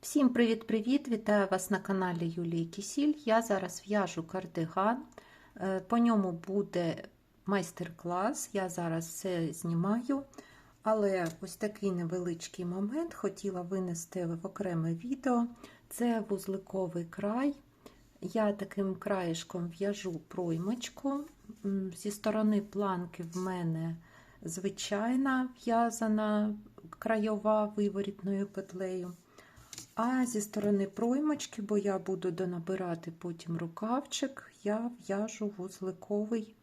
Всім привіт-привіт! Вітаю вас на каналі Юлії Кісіль. Я зараз в'яжу кардиган. Е, По ньому буде майстер-клас. Я зараз все знімаю. Але ось такий невеличкий момент хотіла винести в окреме відео. Це вузликовий край. Я таким краєшком в'яжу проймочку. Зі сторони планки в мене звичайна в'язана краєва виворітною петлею. А зі сторони проймочки, бо я буду донабирати потім рукавчик, я в'яжу вузликовий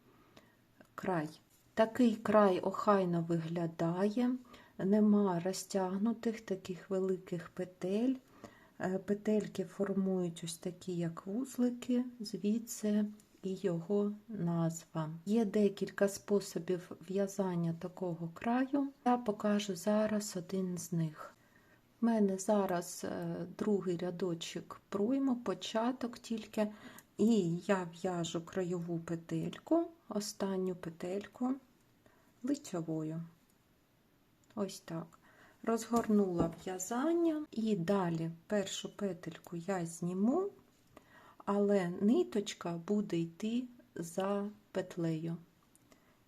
край. Такий край охайно виглядає, нема розтягнутих таких великих петель. Е, Петельки формують ось такі, як вузлики, звідси і його назва. Є декілька способів в'язання такого краю. Я покажу зараз один з них. У мене зараз е, другий рядочок пройму, початок тільки, і я в'яжу краєву петельку, останню петельку лицьовою. Ось так. Розгорнула в'язання, і далі першу петельку я зніму, але ниточка буде йти за петлею.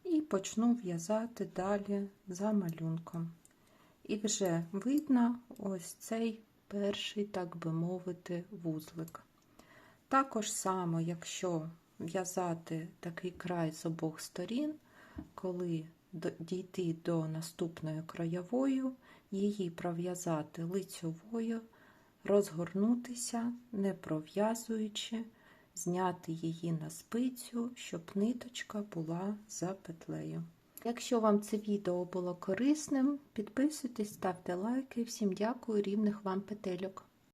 І почну в'язати далі за малюнком. І вже видно ось цей перший, так би мовити, вузлик. Також само, якщо в'язати такий край з обох сторін, коли дійти до наступної краєвої, її пров'язати лицьовою, розгорнутися, не пров'язуючи, зняти її на спицю, щоб ниточка була за петлею. Якщо вам це відео було корисним, підписуйтесь, ставте лайки. Всім дякую, рівних вам петельок.